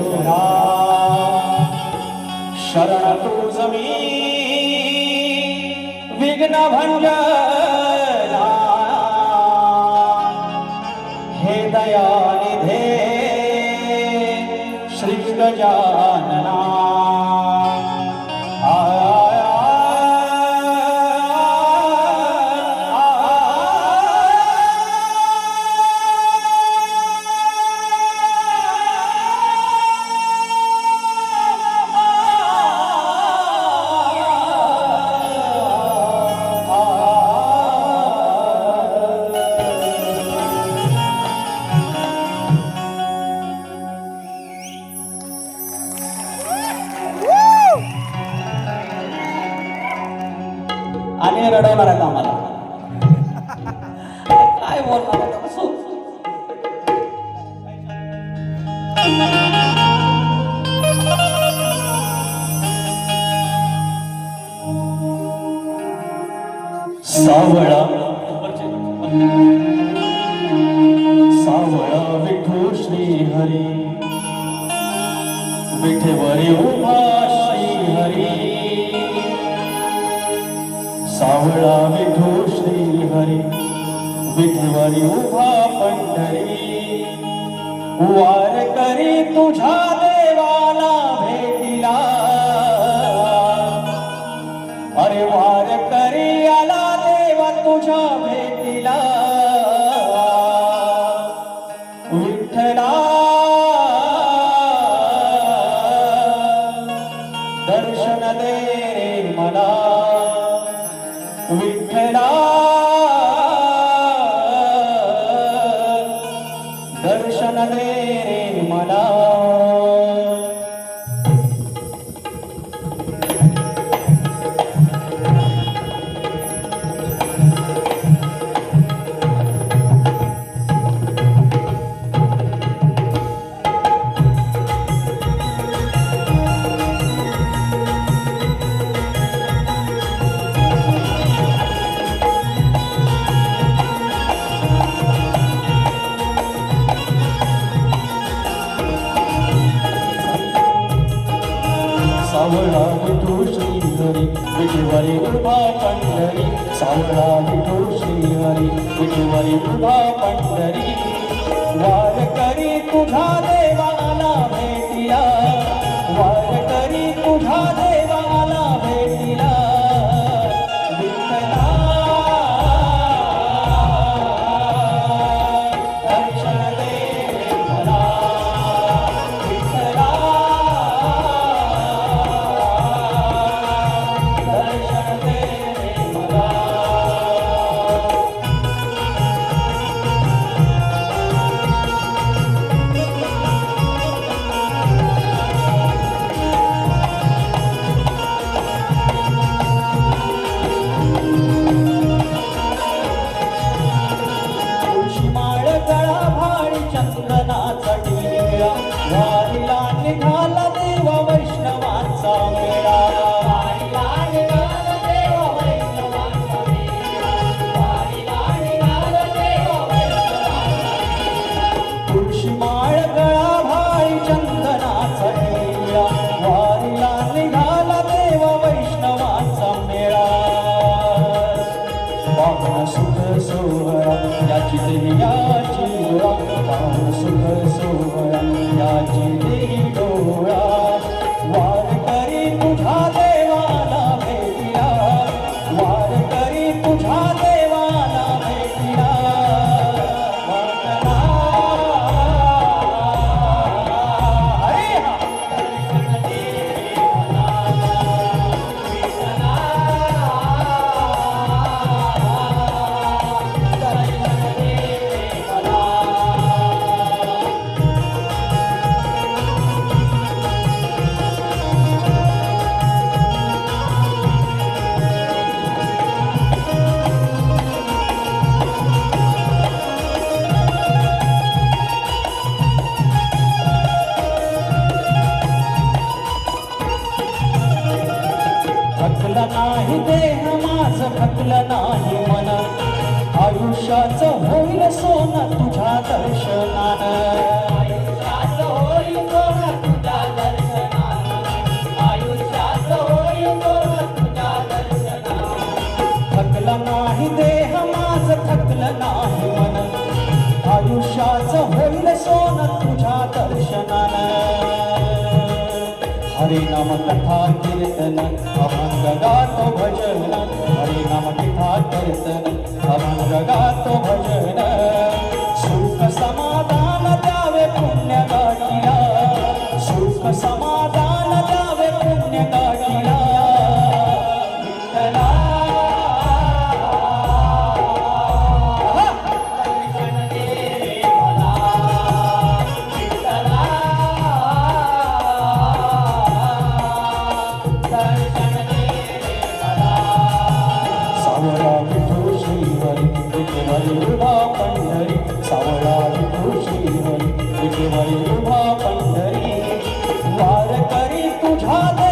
करा शरण विघ्न हे दयानिधे श्रीष्ट जानना आणि रडवणार आहेत आम्हाला. विठू श्री हरी विठेवरी उभा सावळा विठू श्री हरी विठवरी उभा पंढरी। वार करी तुझा देवाला भेटीला। अरे वार करी आला देवा तुझा भेटिला। विठ्ठला, दर्शन दे मला। विठ्ठला पंढरी सावळा विठू विठुवरी तुझा पंढरी. वार करी तुझा देवाला থাকলা हरे हरिनाम कथा कीर्तन अभंग गातो भजन। हरिनाम कथा कीर्तन अभंग गातो भजन। विठ्ठल उभा पंढरी सावळा तुळशी विठ्ठल उभा पंढरी वार करी तुझा